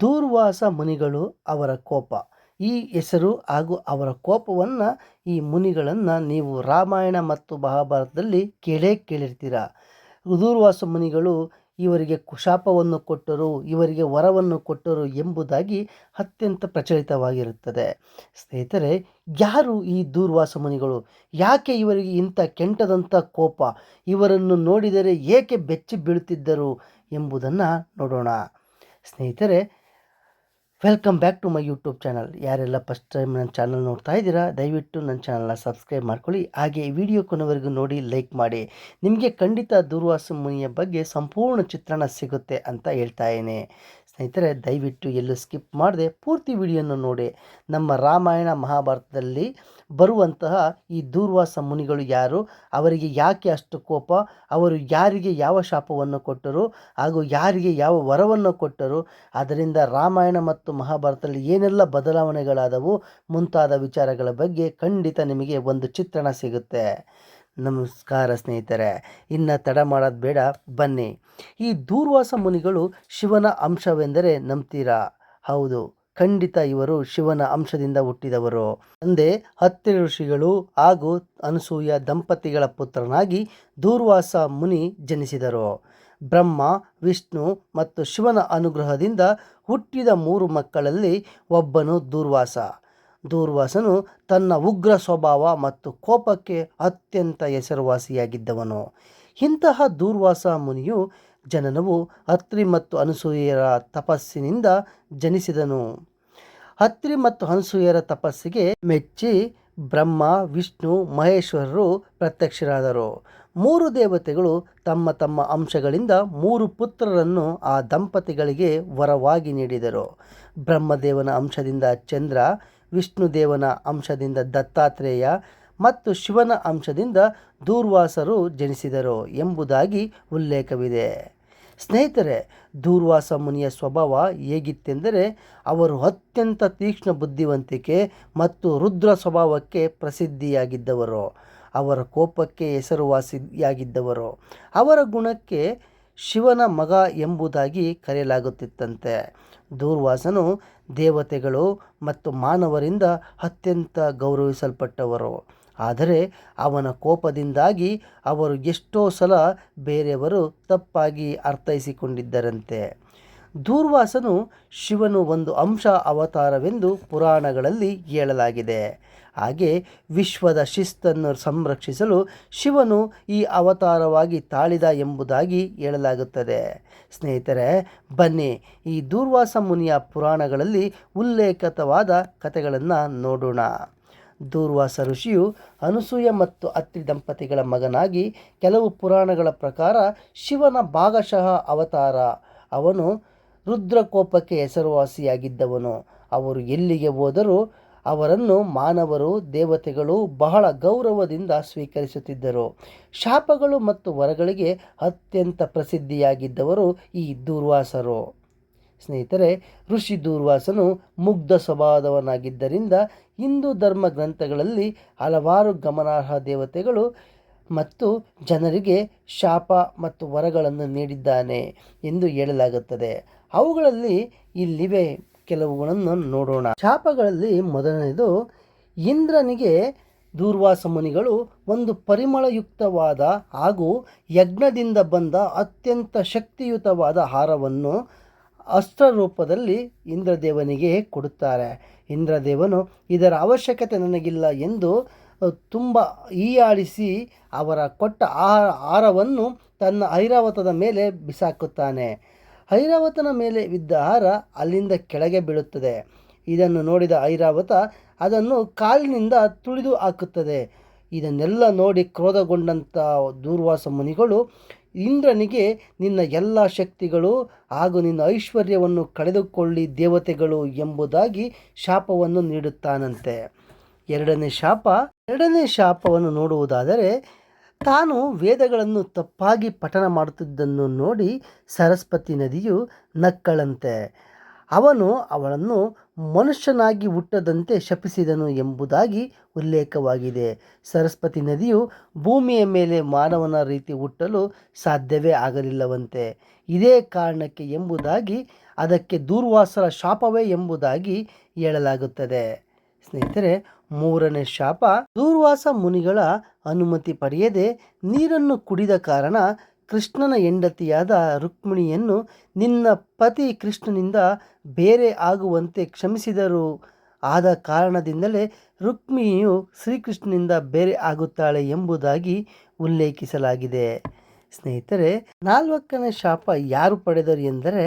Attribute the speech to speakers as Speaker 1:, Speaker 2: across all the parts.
Speaker 1: ದೂರ್ವಾಸ ಮುನಿಗಳು ಅವರ ಕೋಪ. ಈ ಹೆಸರು ಹಾಗೂ ಅವರ ಕೋಪವನ್ನು ಈ ಮುನಿಗಳನ್ನು ನೀವು ರಾಮಾಯಣ ಮತ್ತು ಮಹಾಭಾರತದಲ್ಲಿ ಕೇಳೇ ಕೇಳಿರ್ತೀರ? ದೂರ್ವಾಸ ಮುನಿಗಳು ಇವರಿಗೆ ಕುಶಾಪವನ್ನು ಕೊಟ್ಟರು, ಇವರಿಗೆ ವರವನ್ನು ಕೊಟ್ಟರು ಎಂಬುದಾಗಿ ಅತ್ಯಂತ ಪ್ರಚಲಿತವಾಗಿರುತ್ತದೆ. ಸ್ನೇಹಿತರೆ, ಯಾರು ಈ ದೂರ್ವಾಸ ಮುನಿಗಳು? ಯಾಕೆ ಇವರಿಗೆ ಇಂಥ ಕೆಂಟದಂಥ ಕೋಪ? ಇವರನ್ನು ನೋಡಿದರೆ ಏಕೆ ಬೆಚ್ಚಿ ಬೀಳುತ್ತಿದ್ದರು ಎಂಬುದನ್ನು ನೋಡೋಣ. ಸ್ನೇಹಿತರೆ welcome back to my YouTube channel ಯಾರೆಲ್ಲ ಫಸ್ಟ್ ಟೈಮ್ ನನ್ನ ಚಾನಲ್ ನೋಡ್ತಾ ಇದ್ದೀರಾ, ದಯವಿಟ್ಟು ನನ್ನ ಚಾನಲ್ನ ಸಬ್ಸ್ಕ್ರೈಬ್ ಮಾಡ್ಕೊಳ್ಳಿ. ಹಾಗೆ ವಿಡಿಯೋ ಕೊನೆವರೆಗೂ ನೋಡಿ ಲೈಕ್ ಮಾಡಿ. ನಿಮಗೆ ಖಂಡಿತ ದೂರ್ವಾಸ ಮುನಿಯ ಬಗ್ಗೆ ಸಂಪೂರ್ಣ ಚಿತ್ರಣ ಸಿಗುತ್ತೆ ಅಂತ ಹೇಳ್ತಾ ಇದ್ದೀನಿ. ಸ್ನೇಹಿತರೆ, ದಯವಿಟ್ಟು ಎಲ್ಲೂ ಸ್ಕಿಪ್ ಮಾಡದೆ ಪೂರ್ತಿ ವಿಡಿಯೋನ ನೋಡಿ. ನಮ್ಮ ರಾಮಾಯಣ ಮಹಾಭಾರತದಲ್ಲಿ ಬರುವಂತಹ ಈ ದೂರ್ವಾಸ ಮುನಿಗಳು ಯಾರು, ಅವರಿಗೆ ಯಾಕೆ ಅಷ್ಟು ಕೋಪ, ಅವರು ಯಾರಿಗೆ ಯಾವ ಶಾಪವನ್ನು ಕೊಟ್ಟರು ಹಾಗೂ ಯಾರಿಗೆ ಯಾವ ವರವನ್ನು ಕೊಟ್ಟರು ಅದರಿಂದ ರಾಮಾಯಣ ಮತ್ತು ಮಹಾಭಾರತದಲ್ಲಿ ಏನೆಲ್ಲ ಬದಲಾವಣೆಗಳಾದವು ಮುಂತಾದ ವಿಚಾರಗಳ ಬಗ್ಗೆ ಖಂಡಿತ ನಿಮಗೆ ಒಂದು ಚಿತ್ರಣ ಸಿಗುತ್ತೆ. ನಮಸ್ಕಾರ ಸ್ನೇಹಿತರೆ, ಇನ್ನು ತಡ ಮಾಡೋದು ಬೇಡ, ಬನ್ನಿ. ಈ ದೂರ್ವಾಸ ಮುನಿಗಳು ಶಿವನ ಅಂಶವೆಂದರೆ ನಂಬ್ತೀರಾ? ಹೌದು. ಖಂಡಿತ ಇವರು ಶಿವನ ಅಂಶದಿಂದ ಹುಟ್ಟಿದವರು. ತಂದೆ ಹತ್ತಿ ಋಷಿಗಳು ಹಾಗೂ ಅನಸೂಯ ದಂಪತಿಗಳ ಪುತ್ರನಾಗಿ ದೂರ್ವಾಸ ಮುನಿ ಜನಿಸಿದರು. ಬ್ರಹ್ಮ, ವಿಷ್ಣು ಮತ್ತು ಶಿವನ ಅನುಗ್ರಹದಿಂದ ಹುಟ್ಟಿದ ಮೂರು ಮಕ್ಕಳಲ್ಲಿ ಒಬ್ಬನು ದೂರ್ವಾಸ. ದೂರ್ವಾಸನು ತನ್ನ ಉಗ್ರ ಸ್ವಭಾವ ಮತ್ತು ಕೋಪಕ್ಕೆ ಅತ್ಯಂತ ಹೆಸರುವಾಸಿಯಾಗಿದ್ದವನು. ಇಂತಹ ದೂರ್ವಾಸ ಮುನಿಯು ಜನನವು ಅತ್ರಿ ಮತ್ತು ಅನಸೂಯರ ತಪಸ್ಸಿನಿಂದ ಜನಿಸಿದನು. ಅತ್ರಿ ಮತ್ತು ಅನಸೂಯರ ತಪಸ್ಸಿಗೆ ಮೆಚ್ಚಿ ಬ್ರಹ್ಮ, ವಿಷ್ಣು, ಮಹೇಶ್ವರರು ಪ್ರತ್ಯಕ್ಷರಾದರು. ಮೂರು ದೇವತೆಗಳು ತಮ್ಮ ತಮ್ಮ ಅಂಶಗಳಿಂದ ಮೂರು ಪುತ್ರರನ್ನು ಆ ದಂಪತಿಗಳಿಗೆ ವರವಾಗಿ ನೀಡಿದರು. ಬ್ರಹ್ಮದೇವನ ಅಂಶದಿಂದ ಚಂದ್ರ, ವಿಷ್ಣುದೇವನ ಅಂಶದಿಂದ ದತ್ತಾತ್ರೇಯ ಮತ್ತು ಶಿವನ ಅಂಶದಿಂದ ದೂರ್ವಾಸರು ಜನಿಸಿದರು ಎಂಬುದಾಗಿ ಉಲ್ಲೇಖವಿದೆ. ಸ್ನೇಹಿತರೆ, ದೂರ್ವಾಸ ಮುನಿಯ ಸ್ವಭಾವ ಹೇಗಿತ್ತೆಂದರೆ, ಅವರು ಅತ್ಯಂತ ತೀಕ್ಷ್ಣ ಬುದ್ಧಿವಂತಿಕೆ ಮತ್ತು ರುದ್ರ ಸ್ವಭಾವಕ್ಕೆ ಪ್ರಸಿದ್ಧಿಯಾಗಿದ್ದವರು. ಅವರ ಕೋಪಕ್ಕೆ ಹೆಸರುವಾಸಿಯಾಗಿದ್ದವರು. ಅವರ ಗುಣಕ್ಕೆ ಶಿವನ ಮಗ ಎಂಬುದಾಗಿ ಕರೆಯಲಾಗುತ್ತಿತ್ತಂತೆ. ದೂರ್ವಾಸನು ದೇವತೆಗಳು ಮತ್ತು ಮಾನವರಿಂದ ಅತ್ಯಂತ ಗೌರವಿಸಲ್ಪಟ್ಟವರು. ಆದರೆ ಅವನ ಕೋಪದಿಂದಾಗಿ ಅವರು ಎಷ್ಟೋ ಸಲ ಬೇರೆಯವರು ತಪ್ಪಾಗಿ ಅರ್ಥೈಸಿಕೊಂಡಿದ್ದರಂತೆ. ದೂರ್ವಾಸನು ಶಿವನು ಒಂದು ಅಂಶ ಅವತಾರವೆಂದು ಪುರಾಣಗಳಲ್ಲಿ ಹೇಳಲಾಗಿದೆ. ಹಾಗೆ ವಿಶ್ವದ ಶಿಸ್ತನ್ನು ಸಂರಕ್ಷಿಸಲು ಶಿವನು ಈ ಅವತಾರವಾಗಿ ತಾಳಿದ ಎಂಬುದಾಗಿ ಹೇಳಲಾಗುತ್ತದೆ. ಸ್ನೇಹಿತರೆ, ಬನ್ನಿ ಈ ದೂರ್ವಾಸ ಮುನಿಯ ಪುರಾಣಗಳಲ್ಲಿ ಉಲ್ಲೇಖಿತವಾದ ಕಥೆಗಳನ್ನು ನೋಡೋಣ. ದೂರ್ವಾಸ ಋಷಿಯು ಅನಸೂಯ ಮತ್ತು ಅತ್ರಿ ದಂಪತಿಗಳ ಮಗನಾಗಿ ಕೆಲವು ಪುರಾಣಗಳ ಪ್ರಕಾರ ಶಿವನ ಭಾಗಶಃ ಅವತಾರ. ಅವನು ರುದ್ರಕೋಪಕ್ಕೆ ಹೆಸರುವಾಸಿಯಾಗಿದ್ದವನು. ಅವರು ಎಲ್ಲಿಗೆ ಹೋದರೂ ಅವರನ್ನು ಮಾನವರು, ದೇವತೆಗಳು ಬಹಳ ಗೌರವದಿಂದ ಸ್ವೀಕರಿಸುತ್ತಿದ್ದರು. ಶಾಪಗಳು ಮತ್ತು ವರಗಳಿಗೆ ಅತ್ಯಂತ ಪ್ರಸಿದ್ಧಿಯಾಗಿದ್ದವರು ಈ ದೂರ್ವಾಸರು. ಸ್ನೇಹಿತರೆ, ಋಷಿ ದೂರ್ವಾಸನು ಮುಗ್ಧ ಸ್ವಭಾವದವನಾಗಿದ್ದರಿಂದ ಹಿಂದೂ ಧರ್ಮ ಗ್ರಂಥಗಳಲ್ಲಿ ಹಲವಾರು ಗಮನಾರ್ಹ ದೇವತೆಗಳು ಮತ್ತು ಜನರಿಗೆ ಶಾಪ ಮತ್ತು ವರಗಳನ್ನು ನೀಡಿದ್ದಾನೆ ಎಂದು ಹೇಳಲಾಗುತ್ತದೆ. ಅವುಗಳಲ್ಲಿ ಇಲ್ಲಿವೆ. ಕೆಲವುಗಳನ್ನು ನೋಡೋಣ. ಶಾಪಗಳಲ್ಲಿ ಮೊದಲನೆಯದು, ಇಂದ್ರನಿಗೆ ದೂರ್ವಾಸ ಮುನಿಗಳು ಒಂದು ಪರಿಮಳಯುಕ್ತವಾದ ಹಾಗೂ ಯಜ್ಞದಿಂದ ಬಂದ ಅತ್ಯಂತ ಶಕ್ತಿಯುತವಾದ ಹಾರವನ್ನು ಅಸ್ತ್ರ ರೂಪದಲ್ಲಿ ಇಂದ್ರದೇವನಿಗೆ ಕೊಡುತ್ತಾರೆ. ಇಂದ್ರದೇವನು, ಇದರ ಅವಶ್ಯಕತೆ ನನಗಿಲ್ಲ ಎಂದು ತುಂಬ ಹೀಯಾಳಿಸಿ ಅವರ ಕೊಟ್ಟ ಆಹಾರ, ಆಹಾರವನ್ನು ತನ್ನ ಐರಾವತದ ಮೇಲೆ ಬಿಸಾಕುತ್ತಾನೆ. ಐರಾವತನ ಮೇಲೆ ಬಿದ್ದ ಆಹಾರ ಅಲ್ಲಿಂದ ಕೆಳಗೆ ಬೀಳುತ್ತದೆ. ಇದನ್ನು ನೋಡಿದ ಐರಾವತ ಅದನ್ನು ಕಾಲಿನಿಂದ ತುಳಿದು ಹಾಕುತ್ತದೆ. ಇದನ್ನೆಲ್ಲ ನೋಡಿ ಕ್ರೋಧಗೊಂಡಂಥ ದೂರ್ವಾಸ ಮುನಿಗಳು ಇಂದ್ರನಿಗೆ ನಿನ್ನ ಎಲ್ಲ ಶಕ್ತಿಗಳು ಹಾಗೂ ನಿನ್ನ ಐಶ್ವರ್ಯವನ್ನು ಕಳೆದುಕೊಳ್ಳಿ ದೇವತೆಗಳು ಎಂಬುದಾಗಿ ಶಾಪವನ್ನು ನೀಡುತ್ತಾನಂತೆ. ಎರಡನೇ ಶಾಪ, ಎರಡನೇ ಶಾಪವನ್ನು ನೋಡುವುದಾದರೆ ತಾನು ವೇದಗಳನ್ನು ತಪ್ಪಾಗಿ ಪಠನ ಮಾಡುತ್ತಿದ್ದನ್ನು ನೋಡಿ ಸರಸ್ವತಿ ನದಿಯು ನಕ್ಕಳಂತೆ. ಅವನು ಅವಳನ್ನು ಮನುಷ್ಯನಾಗಿ ಹುಟ್ಟದಂತೆ ಶಪಿಸಿದನು ಎಂಬುದಾಗಿ ಉಲ್ಲೇಖವಾಗಿದೆ. ಸರಸ್ವತಿ ನದಿಯು ಭೂಮಿಯ ಮೇಲೆ ಮಾನವನ ರೀತಿ ಹುಟ್ಟಲು ಸಾಧ್ಯವೇ ಆಗಲಿಲ್ಲವಂತೆ. ಇದೇ ಕಾರಣಕ್ಕೆ ಎಂಬುದಾಗಿ, ಅದಕ್ಕೆ ದೂರ್ವಾಸರ ಶಾಪವೇ ಎಂಬುದಾಗಿ ಹೇಳಲಾಗುತ್ತದೆ. ಸ್ನೇಹಿತರೆ, ಮೂರನೇ ಶಾಪ, ದೂರ್ವಾಸ ಮುನಿಗಳ ಅನುಮತಿ ಪಡೆಯದೆ ನೀರನ್ನು ಕುಡಿದ ಕಾರಣ ಕೃಷ್ಣನ ಹೆಂಡತಿಯಾದ ರುಕ್ಮಿಣಿಯನ್ನು ನಿನ್ನ ಪತಿ ಕೃಷ್ಣನಿಂದ ಬೇರೆ ಆಗುವಂತೆ ಕ್ಷಮಿಸಿದರು. ಆದ ಕಾರಣದಿಂದಲೇ ರುಕ್ಮಿಣಿಯು ಶ್ರೀಕೃಷ್ಣನಿಂದ ಬೇರೆ ಆಗುತ್ತಾಳೆ ಎಂಬುದಾಗಿ ಉಲ್ಲೇಖಿಸಲಾಗಿದೆ. ಸ್ನೇಹಿತರೆ, ನಾಲ್ವಕ್ಕನೇ ಶಾಪ ಯಾರು ಪಡೆದರು ಎಂದರೆ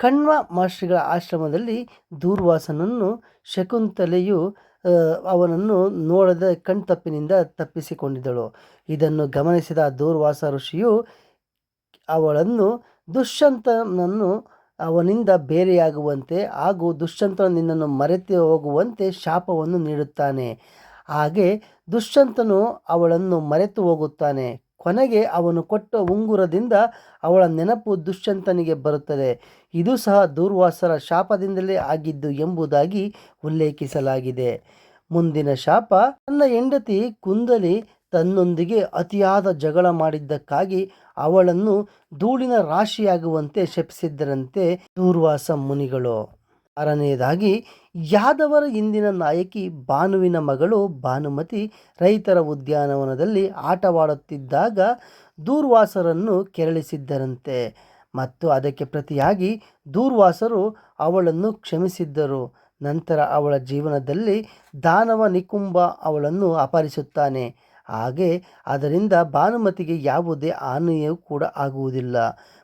Speaker 1: ಕಣ್ವ ಮಹರ್ಷಿಗಳ ಆಶ್ರಮದಲ್ಲಿ ದೂರ್ವಾಸನನ್ನು ಶಕುಂತಲೆಯು ಅವನನ್ನು ನೋಡದ ಕಣ್ತಪ್ಪಿನಿಂದ ತಪ್ಪಿಸಿಕೊಂಡಿದ್ದಳು. ಇದನ್ನು ಗಮನಿಸಿದ ದೂರ್ವಾಸ ಋಷಿಯು ಅವಳನ್ನು ದುಷ್ಯಂತನನ್ನು ಅವನಿಂದ ಬೇರೆಯಾಗುವಂತೆ ಹಾಗೂ ದುಷ್ಯಂತನು ನಿನ್ನನ್ನು ಮರೆತು ಹೋಗುವಂತೆ ಶಾಪವನ್ನು ನೀಡುತ್ತಾನೆ. ಹಾಗೆ ದುಷ್ಯಂತನು ಅವಳನ್ನು ಮರೆತು ಹೋಗುತ್ತಾನೆ. ಕೊನೆಗೆ ಅವನು ಕೊಟ್ಟ ಉಂಗುರದಿಂದ ಅವಳ ನೆನಪು ದುಷ್ಯಂತನಿಗೆ ಬರುತ್ತದೆ. ಇದು ಸಹ ದೂರ್ವಾಸರ ಶಾಪದಿಂದಲೇ ಆಗಿದ್ದು ಎಂಬುದಾಗಿ ಉಲ್ಲೇಖಿಸಲಾಗಿದೆ. ಮುಂದಿನ ಶಾಪ, ತನ್ನ ಹೆಂಡತಿ ಕುಂದಲಿ ತನ್ನೊಂದಿಗೆ ಅತಿಯಾದ ಜಗಳ ಮಾಡಿದ್ದಕ್ಕಾಗಿ ಅವಳನ್ನು ಧೂಳಿನ ರಾಶಿಯಾಗುವಂತೆ ಶಪಿಸಿದ್ದರಂತೆ ದೂರ್ವಾಸ ಮುನಿಗಳು. ಆರನೆಯದಾಗಿ, ಯಾದವರ ಇಂದಿನ ನಾಯಕಿ ಭಾನುವಿನ ಮಗಳು ಭಾನುಮತಿ ರೈತರ ಉದ್ಯಾನವನದಲ್ಲಿ ಆಟವಾಡುತ್ತಿದ್ದಾಗ ದೂರ್ವಾಸರನ್ನು ಕೆರಳಿಸಿದ್ದರಂತೆ. ಮತ್ತು ಅದಕ್ಕೆ ಪ್ರತಿಯಾಗಿ ದೂರ್ವಾಸರು ಅವಳನ್ನು ಕ್ಷಮಿಸಿದ್ದರು. ನಂತರ ಅವಳ ಜೀವನದಲ್ಲಿ ದಾನವ ನಿಕುಂಬ ಅವಳನ್ನು ಅಪಹರಿಸುತ್ತಾನೆ. ಹಾಗೆ ಅದರಿಂದ ಭಾನುಮತಿಗೆ ಯಾವುದೇ ಹಾನಿಯೂ ಕೂಡ ಆಗುವುದಿಲ್ಲ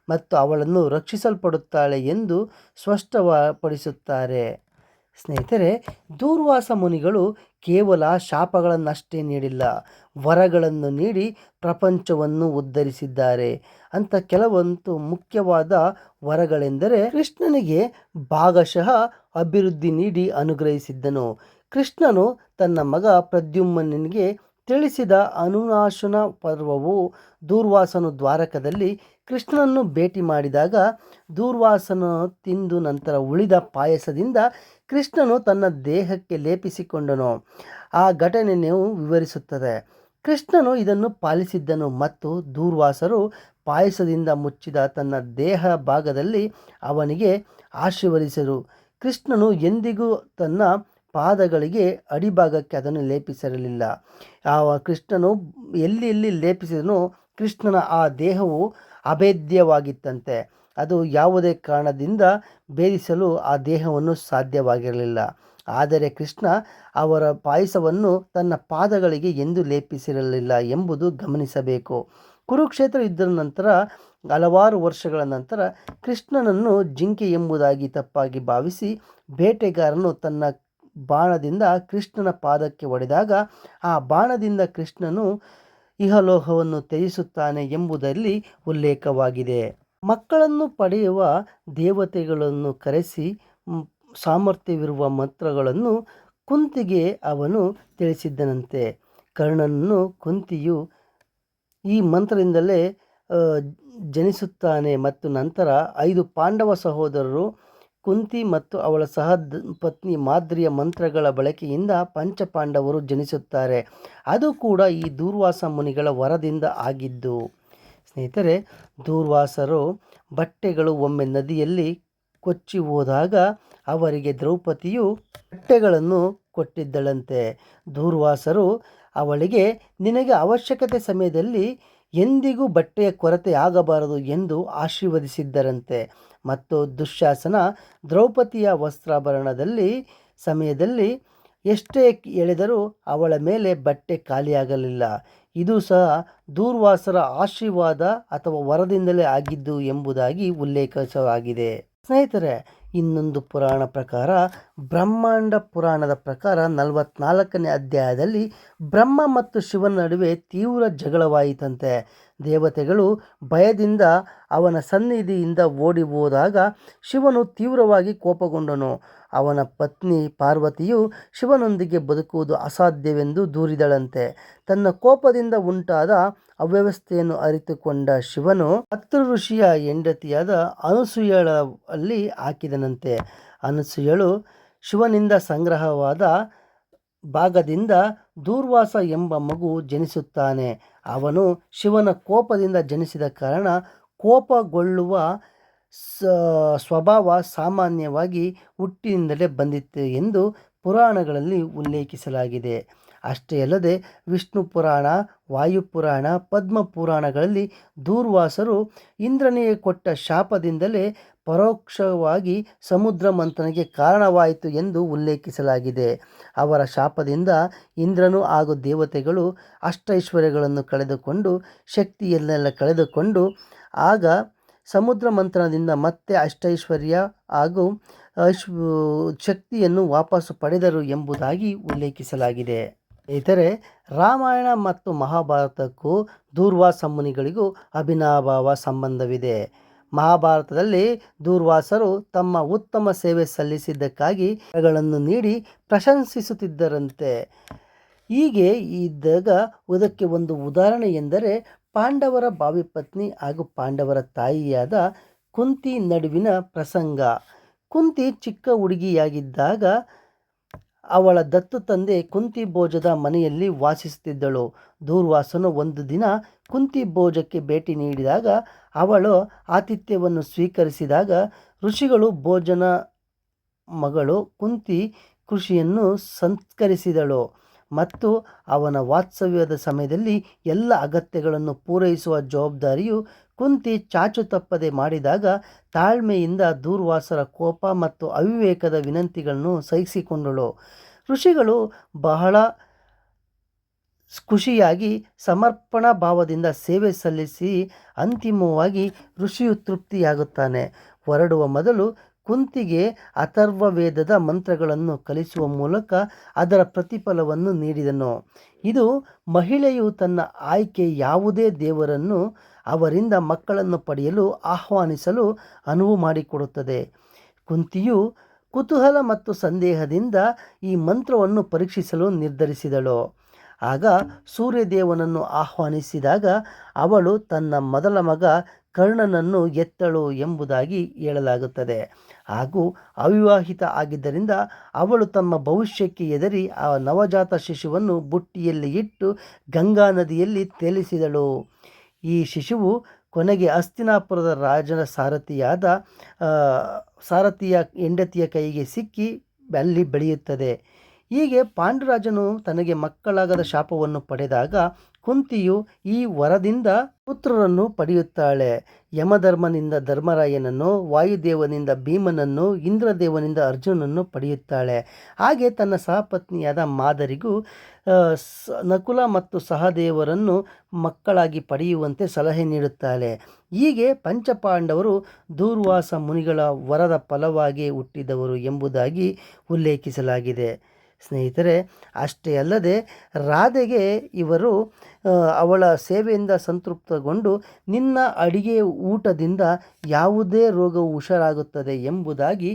Speaker 1: ಮತ್ತು ಅವಳನ್ನು ರಕ್ಷಿಸಲ್ಪಡುತ್ತಾಳೆ ಎಂದು ಸ್ಪಷ್ಟಪಡಿಸುತ್ತಾರೆ. ಸ್ನೇಹಿತರೆ, ದೂರ್ವಾಸ ಮುನಿಗಳು ಕೇವಲ ಶಾಪಗಳನ್ನಷ್ಟೇ ನೀಡಿಲ್ಲ, ವರಗಳನ್ನು ನೀಡಿ ಪ್ರಪಂಚವನ್ನು ಉದ್ಧರಿಸಿದ್ದಾರೆ. ಅಂತ ಕೆಲವೊಂದು ಮುಖ್ಯವಾದ ವರಗಳೆಂದರೆ ಕೃಷ್ಣನಿಗೆ ಭಾಗಶಃ ಅಭಿವೃದ್ಧಿ ನೀಡಿ ಅನುಗ್ರಹಿಸಿದ್ದನು. ಕೃಷ್ಣನು ತನ್ನ ಮಗ ಪ್ರದ್ಯುಮ್ನನಿಗೆ ತಿಳಿಸಿದ ಅನುನಾಶನ ಪರ್ವವು ದೂರ್ವಾಸನು ದ್ವಾರಕದಲ್ಲಿ ಕೃಷ್ಣನನ್ನು ಭೇಟಿ ಮಾಡಿದಾಗ ದೂರ್ವಾಸನ ತಿಂದು ನಂತರ ಉಳಿದ ಪಾಯಸದಿಂದ ಕೃಷ್ಣನು ತನ್ನ ದೇಹಕ್ಕೆ ಲೇಪಿಸಿಕೊಂಡನು. ಆ ಘಟನೆಯು ವಿವರಿಸುತ್ತದೆ. ಕೃಷ್ಣನು ಇದನ್ನು ಪಾಲಿಸಿದ್ದನು ಮತ್ತು ದೂರ್ವಾಸರು ಪಾಯಸದಿಂದ ಮುಚ್ಚಿದ ತನ್ನ ದೇಹ ಭಾಗದಲ್ಲಿ ಅವನಿಗೆ ಆಶೀರ್ವದಿಸರು ಕೃಷ್ಣನು ಎಂದಿಗೂ ತನ್ನ ಪಾದಗಳಿಗೆ ಅಡಿಭಾಗಕ್ಕೆ ಅದನ್ನು ಲೇಪಿಸಿರಲಿಲ್ಲ. ಆ ಕೃಷ್ಣನು ಎಲ್ಲಿ ಎಲ್ಲಿ ಲೇಪಿಸಿದನು ಕೃಷ್ಣನ ಆ ದೇಹವು ಅಭೇದ್ಯವಾಗಿತ್ತಂತೆ. ಅದು ಯಾವುದೇ ಕಾರಣದಿಂದ ಭೇದಿಸಲು ಆ ದೇಹವನ್ನು ಸಾಧ್ಯವಾಗಿರಲಿಲ್ಲ. ಆದರೆ ಕೃಷ್ಣ ಅವರ ಪಾಯಸವನ್ನು ತನ್ನ ಪಾದಗಳಿಗೆ ಎಂದು ಲೇಪಿಸಿರಲಿಲ್ಲ ಎಂಬುದು ಗಮನಿಸಬೇಕು. ಕುರುಕ್ಷೇತ್ರ ಯುದ್ಧದ ನಂತರ, ಹಲವಾರು ವರ್ಷಗಳ ನಂತರ ಕೃಷ್ಣನನ್ನು ಜಿಂಕೆ ಎಂಬುದಾಗಿ ತಪ್ಪಾಗಿ ಭಾವಿಸಿ, ಬೇಟೆಗಾರನು ತನ್ನ ಬಾಣದಿಂದ ಕೃಷ್ಣನ ಪಾದಕ್ಕೆ ಒಡೆದಾಗ ಆ ಬಾಣದಿಂದ ಕೃಷ್ಣನು ಇಹಲೋಹವನ್ನು ತ್ಯಜಿಸುತ್ತಾನೆ ಎಂಬುದರಲ್ಲಿ ಉಲ್ಲೇಖವಾಗಿದೆ. ಮಕ್ಕಳನ್ನು ಪಡೆಯುವ ದೇವತೆಗಳನ್ನು ಕರೆಸಿ ಸಾಮರ್ಥ್ಯವಿರುವ ಮಂತ್ರಗಳನ್ನು ಕುಂತಿಗೆ ಅವನು ತಿಳಿಸಿದ್ದನಂತೆ. ಕರ್ಣನನ್ನು ಕುಂತಿಯು ಈ ಮಂತ್ರದಿಂದಲೇ ಜನಿಸುತ್ತಾನೆ ಮತ್ತು ನಂತರ ಐದು ಪಾಂಡವ ಸಹೋದರರು ಕುಂತಿ ಮತ್ತು ಅವಳ ಸಹ ಪತ್ನಿ ಮಾದ್ರಿಯ ಮಂತ್ರಗಳ ಬಳಕೆಯಿಂದ ಪಂಚಪಾಂಡವರು ಜನಿಸುತ್ತಾರೆ. ಅದು ಕೂಡ ಈ ದೂರ್ವಾಸ ಮುನಿಗಳ ವರದಿಂದ ಆಗಿದ್ದು. ಸ್ನೇಹಿತರೆ, ದೂರ್ವಾಸರು ಬಟ್ಟೆಗಳು ಒಮ್ಮೆ ನದಿಯಲ್ಲಿ ಕೊಚ್ಚಿ ಹೋದಾಗ ಅವರಿಗೆ ದ್ರೌಪದಿಯು ಬಟ್ಟೆಗಳನ್ನು ಕೊಟ್ಟಿದ್ದಳಂತೆ. ದೂರ್ವಾಸರು ಅವಳಿಗೆ, ನಿನಗೆ ಅವಶ್ಯಕತೆ ಸಮಯದಲ್ಲಿ ಎಂದಿಗೂ ಬಟ್ಟೆಯ ಕೊರತೆ ಆಗಬಾರದು ಎಂದು ಆಶೀರ್ವದಿಸಿದ್ದರಂತೆ. ಮತ್ತು ದುಶ್ಯಾಸನ ದ್ರೌಪದಿಯ ವಸ್ತ್ರಾಭರಣದಲ್ಲಿ ಸಮಯದಲ್ಲಿ ಎಷ್ಟೇ ಎಳೆದರೂ ಅವಳ ಮೇಲೆ ಬಟ್ಟೆ ಖಾಲಿಯಾಗಲಿಲ್ಲ. ಇದು ಸಹ ದೂರ್ವಾಸರ ಆಶೀರ್ವಾದ ಅಥವಾ ವರದಿಂದಲೇ ಆಗಿದ್ದು ಎಂಬುದಾಗಿ ಉಲ್ಲೇಖಿಸಲಾಗಿದೆ. ಸ್ನೇಹಿತರೆ, ಇನ್ನೊಂದು ಪುರಾಣ ಪ್ರಕಾರ, ಬ್ರಹ್ಮಾಂಡ ಪುರಾಣದ ಪ್ರಕಾರ ನಲವತ್ನಾಲ್ಕನೇ ಅಧ್ಯಾಯದಲ್ಲಿ ಬ್ರಹ್ಮ ಮತ್ತು ಶಿವನ ನಡುವೆ ತೀವ್ರ ಜಗಳವಾಯಿತಂತೆ. ದೇವತೆಗಳು ಭಯದಿಂದ ಅವನ ಸನ್ನಿಧಿಯಿಂದ ಓಡಿ ಹೋದಾಗ ಶಿವನು ತೀವ್ರವಾಗಿ ಕೋಪಗೊಂಡನು. ಅವನ ಪತ್ನಿ ಪಾರ್ವತಿಯು ಶಿವನೊಂದಿಗೆ ಬದುಕುವುದು ಅಸಾಧ್ಯವೆಂದು ದೂರಿದಳಂತೆ. ತನ್ನ ಕೋಪದಿಂದ ಉಂಟಾದ ಅವ್ಯವಸ್ಥೆಯನ್ನು ಅರಿತುಕೊಂಡ ಶಿವನು ಹತ್ತು ಋಷಿಯ ಹೆಂಡತಿಯಾದ ಅನಸೂಯಳಲ್ಲಿ ಹಾಕಿದನಂತೆ. ಅನುಸೂಯಳು ಶಿವನಿಂದ ಸಂಗ್ರಹವಾದ ಭಾಗದಿಂದ ದೂರ್ವಾಸ ಎಂಬ ಮಗು ಜನಿಸುತ್ತಾನೆ. ಅವನು ಶಿವನ ಕೋಪದಿಂದ ಜನಿಸಿದ ಕಾರಣ ಕೋಪಗೊಳ್ಳುವ ಸ್ವಭಾವ ಸಾಮಾನ್ಯವಾಗಿ ಹುಟ್ಟಿನಿಂದಲೇ ಬಂದಿತ್ತು ಎಂದು ಪುರಾಣಗಳಲ್ಲಿ ಉಲ್ಲೇಖಿಸಲಾಗಿದೆ. ಅಷ್ಟೇ ಅಲ್ಲದೆ ವಿಷ್ಣು ಪುರಾಣ ವಾಯುಪುರಾಣ ಪದ್ಮ ಪುರಾಣಗಳಲ್ಲಿ ದೂರ್ವಾಸರು ಇಂದ್ರನಿಗೆ ಕೊಟ್ಟ ಶಾಪದಿಂದಲೇ ಪರೋಕ್ಷವಾಗಿ ಸಮುದ್ರ ಮಂಥನಿಗೆ ಕಾರಣವಾಯಿತು ಎಂದು ಉಲ್ಲೇಖಿಸಲಾಗಿದೆ. ಅವರ ಶಾಪದಿಂದ ಇಂದ್ರನು ಹಾಗೂ ದೇವತೆಗಳು ಅಷ್ಟೈಶ್ವರ್ಯಗಳನ್ನು ಕಳೆದುಕೊಂಡು ಶಕ್ತಿಯನ್ನೆಲ್ಲ ಕಳೆದುಕೊಂಡು ಆಗ ಸಮುದ್ರ ಮಂಥನದಿಂದ ಮತ್ತೆ ಅಷ್ಟೈಶ್ವರ್ಯ ಹಾಗೂ ಶಕ್ತಿಯನ್ನು ವಾಪಸ್ಸು ಪಡೆದರು ಎಂಬುದಾಗಿ ಉಲ್ಲೇಖಿಸಲಾಗಿದೆ. ಇತರೆ ರಾಮಾಯಣ ಮತ್ತು ಮಹಾಭಾರತಕ್ಕೂ ದೂರ್ವಾಸ ಮುನಿಗಳಿಗೂ ಅಭಿನಾಭಾವ ಸಂಬಂಧವಿದೆ. ಮಹಾಭಾರತದಲ್ಲಿ ದೂರ್ವಾಸರು ತಮ್ಮ ಉತ್ತಮ ಸೇವೆ ಸಲ್ಲಿಸಿದ್ದಕ್ಕಾಗಿ ಗಳನ್ನು ನೀಡಿ ಪ್ರಶಂಸಿಸುತ್ತಿದ್ದರಂತೆ. ಹೀಗೆ ಇದ್ದಾಗ ಇದಕ್ಕೆ ಒಂದು ಉದಾಹರಣೆ ಎಂದರೆ ಪಾಂಡವರ ಬಾವಿ ಪತ್ನಿ ಹಾಗೂ ಪಾಂಡವರ ತಾಯಿಯಾದ ಕುಂತಿ ನಡುವಿನ ಪ್ರಸಂಗ. ಕುಂತಿ ಚಿಕ್ಕ ಹುಡುಗಿಯಾಗಿದ್ದಾಗ ಅವಳ ದತ್ತು ತಂದೆ ಕುಂತಿ ಭೋಜದ ಮನೆಯಲ್ಲಿ ವಾಸಿಸುತ್ತಿದ್ದಳು. ದೂರ್ವಾಸನು ಒಂದು ದಿನ ಕುಂತಿ ಭೋಜಕ್ಕೆ ಭೇಟಿ ನೀಡಿದಾಗ ಅವಳು ಆತಿಥ್ಯವನ್ನು ಸ್ವೀಕರಿಸಿದಾಗ ಋಷಿಗಳು ಭೋಜನ ಮಗಳು ಕುಂತಿ ಕೃಷಿಯನ್ನು ಸಂಸ್ಕರಿಸಿದಳು. ಮತ್ತು ಅವನ ವಾತ್ಸವ್ಯದ ಸಮಯದಲ್ಲಿ ಎಲ್ಲ ಅಗತ್ಯಗಳನ್ನು ಪೂರೈಸುವ ಜವಾಬ್ದಾರಿಯು ಕುಂತಿ ಚಾಚು ತಪ್ಪದೆ ಮಾಡಿದಾಗ ತಾಳ್ಮೆಯಿಂದ ದೂರ್ವಾಸರ ಕೋಪ ಮತ್ತು ಅವಿವೇಕದ ವಿನಂತಿಗಳನ್ನು ಸಹಿಸಿಕೊಂಡಳು. ಋಷಿಗಳು ಬಹಳ ಖುಷಿಯಾಗಿ ಸಮರ್ಪಣಾ ಭಾವದಿಂದ ಸೇವೆ ಸಲ್ಲಿಸಿ ಅಂತಿಮವಾಗಿ ಋಷಿಯು ತೃಪ್ತಿಯಾಗುತ್ತಾನೆ. ಹೊರಡುವ ಮೊದಲು ಕುಂತಿಗೆ ಅಥರ್ವ ವೇದದ ಮಂತ್ರಗಳನ್ನು ಕಲಿಸುವ ಮೂಲಕ ಅದರ ಪ್ರತಿಫಲವನ್ನು ನೀಡಿದನು. ಇದು ಮಹಿಳೆಯು ತನ್ನ ಆಯ್ಕೆ ಯಾವುದೇ ದೇವರನ್ನು ಅವರಿಂದ ಮಕ್ಕಳನ್ನು ಪಡೆಯಲು ಆಹ್ವಾನಿಸಲು ಅನುವು ಮಾಡಿಕೊಡುತ್ತದೆ. ಕುಂತಿಯು ಕುತೂಹಲ ಮತ್ತು ಸಂದೇಹದಿಂದ ಈ ಮಂತ್ರವನ್ನು ಪರೀಕ್ಷಿಸಲು ನಿರ್ಧರಿಸಿದಳು. ಆಗ ಸೂರ್ಯದೇವನನ್ನು ಆಹ್ವಾನಿಸಿದಾಗ ಅವಳು ತನ್ನ ಮೊದಲ ಮಗ ಕರ್ಣನನ್ನು ಎತ್ತಳು ಎಂಬುದಾಗಿ ಹೇಳಲಾಗುತ್ತದೆ. ಹಾಗೂ ಅವಿವಾಹಿತ ಆಗಿದ್ದರಿಂದ ಅವಳು ತಮ್ಮ ಭವಿಷ್ಯಕ್ಕೆ ಎದರಿ ಆ ನವಜಾತ ಶಿಶುವನ್ನು ಬುಟ್ಟಿಯಲ್ಲಿ ಇಟ್ಟು ಗಂಗಾ ನದಿಯಲ್ಲಿ ತೇಲಿಸಿದಳು. ಈ ಶಿಶುವು ಕೊನೆಗೆ ಅಸ್ತಿನಾಪುರದ ರಾಜನ ಸಾರಥಿಯಾದ ಸಾರಥಿಯ ಹೆಂಡತಿಯ ಕೈಗೆ ಸಿಕ್ಕಿ ಅಲ್ಲಿ ಬೆಳೆಯುತ್ತದೆ. ಹೀಗೆ ಪಾಂಡುರಾಜನು ತನಗೆ ಮಕ್ಕಳಾಗದ ಶಾಪವನ್ನು ಪಡೆದಾಗ ಕುಂತಿಯು ಈ ವರದಿಂದ ಪುತ್ರರನ್ನು ಪಡೆಯುತ್ತಾಳೆ. ಯಮಧರ್ಮನಿಂದ ಧರ್ಮರಾಯನನ್ನು, ವಾಯುದೇವನಿಂದ ಭೀಮನನ್ನು, ಇಂದ್ರದೇವನಿಂದ ಅರ್ಜುನನ್ನು ಪಡೆಯುತ್ತಾಳೆ. ಹಾಗೆ ತನ್ನ ಸಹಪತ್ನಿಯಾದ ಮಾದರಿಗೂ ನಕುಲ ಮತ್ತು ಸಹದೇವರನ್ನು ಮಕ್ಕಳಾಗಿ ಪಡೆಯುವಂತೆ ಸಲಹೆ ನೀಡುತ್ತಾಳೆ. ಹೀಗೆ ಪಂಚಪಾಂಡವರು ದೂರ್ವಾಸ ಮುನಿಗಳ ವರದ ಫಲವಾಗಿ ಹುಟ್ಟಿದವರು ಎಂಬುದಾಗಿ ಉಲ್ಲೇಖಿಸಲಾಗಿದೆ. ಸ್ನೇಹಿತರೆ, ಅಷ್ಟೇ ಅಲ್ಲದೆ ರಾಧೆಗೆ ಇವರು ಅವಳ ಸೇವೆಯಿಂದ ಸಂತೃಪ್ತಗೊಂಡು ನಿನ್ನ ಅಡಿಗೆ ಊಟದಿಂದ ಯಾವುದೇ ರೋಗವು ಹುಷಾರಾಗುತ್ತದೆ ಎಂಬುದಾಗಿ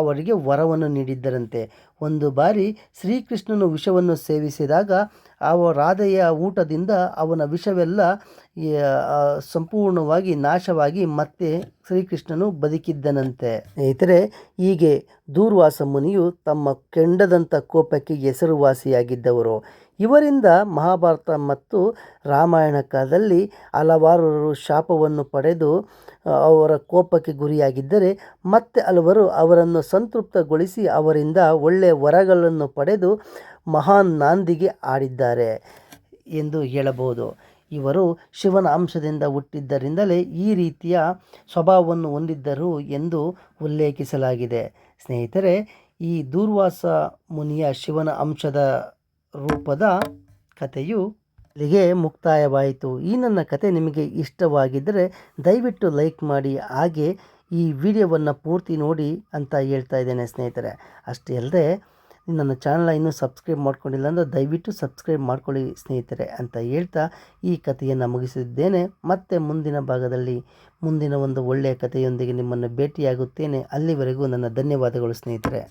Speaker 1: ಅವರಿಗೆ ವರವನ್ನು ನೀಡಿದ್ದರಂತೆ. ಒಂದು ಬಾರಿ ಶ್ರೀಕೃಷ್ಣನು ವಿಷವನ್ನು ಸೇವಿಸಿದಾಗ ಅವ ರಾಧೆಯ ಊಟದಿಂದ ಅವನ ವಿಷವೆಲ್ಲ ಸಂಪೂರ್ಣವಾಗಿ ನಾಶವಾಗಿ ಮತ್ತೆ ಶ್ರೀಕೃಷ್ಣನು ಬದುಕಿದ್ದನಂತೆ. ಸ್ನೇಹಿತರೆ, ಹೀಗೆ ದೂರ್ವಾಸ ಮುನಿಯು ತಮ್ಮ ಕೆಂಡದಂಥ ಕೋಪಕ್ಕೆ ಹೆಸರುವಾಸಿಯಾಗಿದ್ದವರು. ಇವರಿಂದ ಮಹಾಭಾರತ ಮತ್ತು ರಾಮಾಯಣ ಕಾಲದಲ್ಲಿ ಹಲವಾರು ಶಾಪವನ್ನು ಪಡೆದು ಅವರ ಕೋಪಕ್ಕೆ ಗುರಿಯಾಗಿದ್ದರೆ ಮತ್ತೆ ಹಲವರು ಅವರನ್ನು ಸಂತೃಪ್ತಗೊಳಿಸಿ ಅವರಿಂದ ಒಳ್ಳೆಯ ವರಗಳನ್ನು ಪಡೆದು ಮಹಾನ್ ನಾಂದಿಗೆ ಆಡಿದ್ದಾರೆ ಎಂದು ಹೇಳಬಹುದು. ಇವರು ಶಿವನ ಅಂಶದಿಂದ ಹುಟ್ಟಿದ್ದರಿಂದಲೇ ಈ ರೀತಿಯ ಸ್ವಭಾವವನ್ನು ಹೊಂದಿದ್ದರು ಎಂದು ಉಲ್ಲೇಖಿಸಲಾಗಿದೆ. ಸ್ನೇಹಿತರೆ, ಈ ದೂರ್ವಾಸ ಮುನಿಯ ಶಿವನ ಅಂಶದ ರೂಪದ ಕಥೆಯು ಇಲ್ಲಿಗೆ ಮುಕ್ತಾಯವಾಯಿತು. ಈ ನನ್ನ ಕತೆ ನಿಮಗೆ ಇಷ್ಟವಾಗಿದ್ದರೆ ದಯವಿಟ್ಟು ಲೈಕ್ ಮಾಡಿ, ಹಾಗೆ ಈ ವಿಡಿಯೋವನ್ನು ಪೂರ್ತಿ ನೋಡಿ ಅಂತ ಹೇಳ್ತಾ ಇದ್ದೇನೆ ಸ್ನೇಹಿತರೆ. ಅಷ್ಟೇ ಅಲ್ಲದೆ, ನನ್ನ ಚಾನಲ್ ಇನ್ನೂ ಸಬ್ಸ್ಕ್ರೈಬ್ ಮಾಡ್ಕೊಂಡಿಲ್ಲ ಅಂದರೆ ದಯವಿಟ್ಟು ಸಬ್ಸ್ಕ್ರೈಬ್ ಮಾಡ್ಕೊಳ್ಳಿ ಸ್ನೇಹಿತರೆ ಅಂತ ಹೇಳ್ತಾ ಈ ಕಥೆಯನ್ನು ಮುಗಿಸಿದ್ದೇನೆ. ಮತ್ತೆ ಮುಂದಿನ ಭಾಗದಲ್ಲಿ ಮುಂದಿನ ಒಂದು ಒಳ್ಳೆಯ ಕಥೆಯೊಂದಿಗೆ ನಿಮ್ಮನ್ನು ಭೇಟಿಯಾಗುತ್ತೇನೆ. ಅಲ್ಲಿವರೆಗೂ ನನ್ನ ಧನ್ಯವಾದಗಳು ಸ್ನೇಹಿತರೆ.